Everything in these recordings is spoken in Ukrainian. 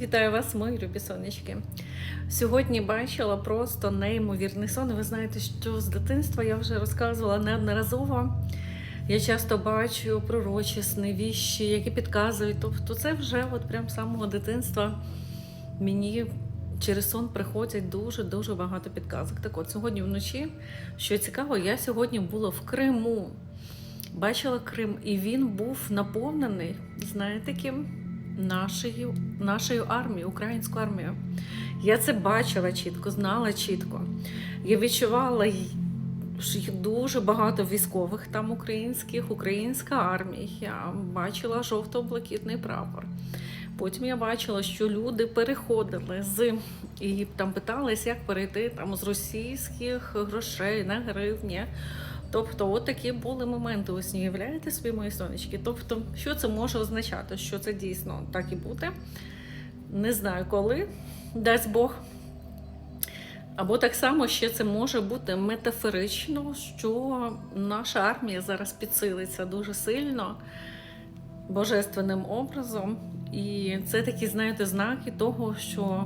Вітаю вас, мої любі сонечки. Сьогодні бачила просто неймовірний сон. Ви знаєте, що з дитинства я вже розказувала неодноразово. Я часто бачу пророчісні віщі, які підказують. Тобто, це вже от прям з самого дитинства мені через сон приходять дуже дуже багато підказок. Так от сьогодні вночі, що цікаво, я сьогодні була в Криму. Бачила Крим, і він був наповнений, знаєте, ким? Нашою, нашою армією, українською армією. Я це бачила чітко, знала чітко. Я відчувала, що дуже багато військових там українських, українська армія. Я бачила жовто-блакитний прапор. Потім я бачила, що люди переходили з і там питались, як перейти там з російських грошей на гривні. Тобто, от такі були моменти. Ось не уявляєте собі мої сонечки. Тобто, що це може означати? Що це дійсно так і буде? Не знаю коли, дасть Бог. Або так само ще це може бути метафорично, що наша армія зараз підсилиться дуже сильно божественним образом. І це такі, знаєте, знаки того, що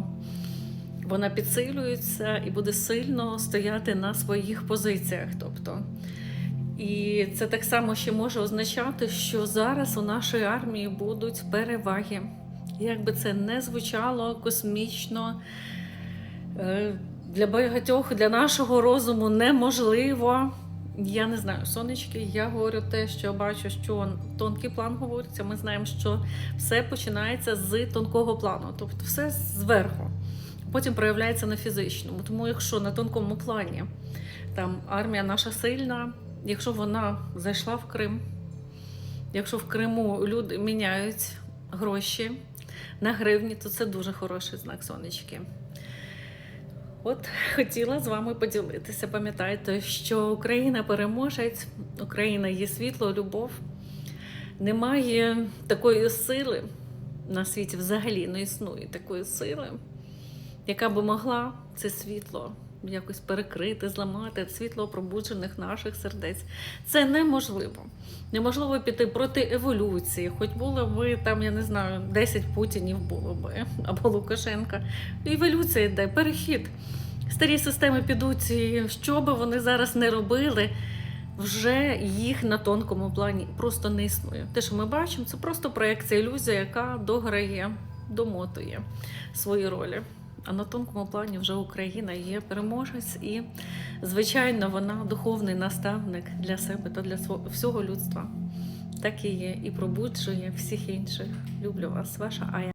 вона підсилюється і буде сильно стояти на своїх позиціях. Тобто. І це так само ще може означати, що зараз у нашої армії будуть переваги. Як би це не звучало космічно, е, для багатьох, для нашого розуму неможливо. Я не знаю, сонечки, я говорю те, що бачу, що тонкий план говориться. Ми знаємо, що все починається з тонкого плану, тобто все зверху. Потім проявляється на фізичному. Тому, якщо на тонкому плані там армія наша сильна, якщо вона зайшла в Крим, якщо в Криму люди міняють гроші на гривні, то це дуже хороший знак сонечки. От хотіла з вами поділитися. Пам'ятайте, що Україна переможець, Україна є світло, любов. Немає такої сили на світі взагалі не існує такої сили, яка би могла це світло якось перекрити, зламати світло пробуджених наших сердець. Це неможливо. Неможливо піти проти еволюції, хоч було би там, я не знаю, 10 путінів було би або Лукашенка. Еволюція йде, перехід. Старі системи підуть, і що би вони зараз не робили, вже їх на тонкому плані просто не існує. Те, що ми бачимо, це просто проекція ілюзія, яка дограє, домотує свої ролі. А на тонкому плані вже Україна є переможець, і, звичайно, вона духовний наставник для себе та для всього людства. Так і є, і пробуджує всіх інших. Люблю вас, ваша Ая.